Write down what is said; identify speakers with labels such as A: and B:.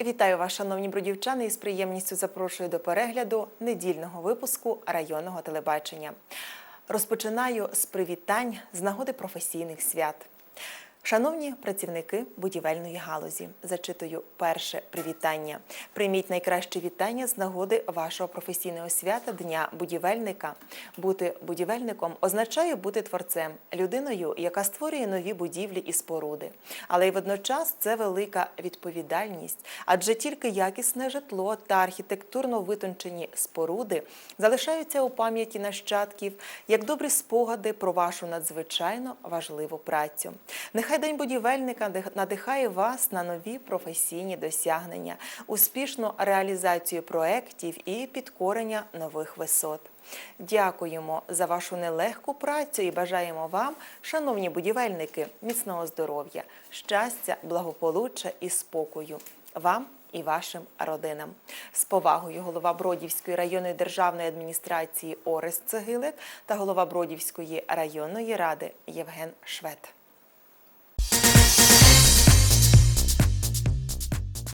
A: Вітаю вас, шановні бродівчани, і з приємністю запрошую до перегляду недільного випуску районного телебачення. Розпочинаю з привітань з нагоди професійних свят. Шановні працівники будівельної галузі, зачитую перше привітання. Прийміть найкраще вітання з нагоди вашого професійного свята Дня будівельника. Бути будівельником означає бути творцем, людиною, яка створює нові будівлі і споруди. Але й водночас це велика відповідальність, адже тільки якісне житло та архітектурно витончені споруди залишаються у пам'яті нащадків як добрі спогади про вашу надзвичайно важливу працю. Нехай День будівельника надихає вас на нові професійні досягнення, успішну реалізацію проєктів і підкорення нових висот. Дякуємо за вашу нелегку працю і бажаємо вам, шановні будівельники, міцного здоров'я, щастя, благополуччя і спокою. Вам і вашим родинам. З повагою голова Бродівської районної державної адміністрації Орест Цегилик та голова Бродівської районної ради Євген Швед.